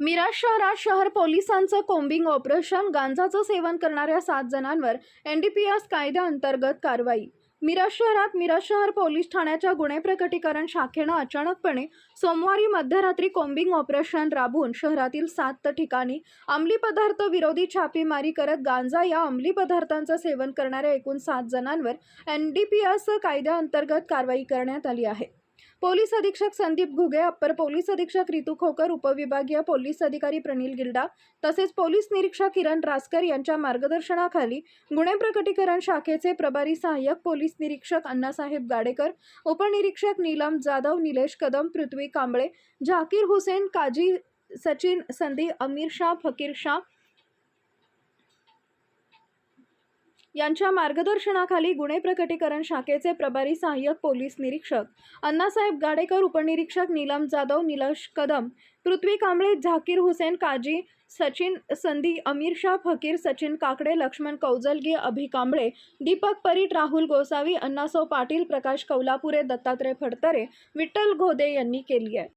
मिराज शहरात शहर पोलिसांचं कोम्बिंग ऑपरेशन गांजाचं सेवन करणाऱ्या सात जणांवर एन डी पी एस कायद्याअंतर्गत कारवाई. मिराज शहरात मिराज शहर पोलीस ठाण्याच्या गुन्हे प्रकटीकरण शाखेनं अचानकपणे सोमवारी मध्यरात्री कोम्बिंग ऑपरेशन राबवून शहरातील सात ठिकाणी अंमली पदार्थ विरोधी छापेमारी करत गांजा या अंमली पदार्थांचं सेवन करणाऱ्या एकूण सात जणांवर एन डी पी एस कायद्याअंतर्गत कारवाई करण्यात आली आहे. पोलीस अधीक्षक संदीप घुगे अप्पर पोलीस अधीक्षक रितू खोकर उपविभागीय पोलीस अधिकारी प्रनिल गिल्डा तसेच पोलीस निरीक्षक किरण रासकर यांच्या मार्गदर्शनाखाली गुन्हे प्रकटीकरण शाखेचे प्रभारी सहाय्यक पोलीस निरीक्षक अण्णासाहेब गाडेकर उपनिरीक्षक नीलम जाधव निलेश कदम पृथ्वी कांबळे झाकीर हुसेन काजी सचिन संधी अमीर शाह फकीर शाह यांच्या मार्गदर्शनाखाली गुन्हे प्रकटीकरण शाखेचे प्रभारी सहाय्यक पोलीस निरीक्षक अण्णासाहेब गाडेकर उपनिरीक्षक नीलम जाधव निलश कदम पृथ्वी कांबळे झाकीर हुसेन काजी सचिन संधी अमीर शाह फकीर सचिन काकडे लक्ष्मण कौजलगी अभि कांबळे दीपक परीट राहुल गोसावी अण्णासाव पाटील प्रकाश कौलापुरे दत्तात्रय फडतरे विठ्ठल घोदे यांनी केली आहे.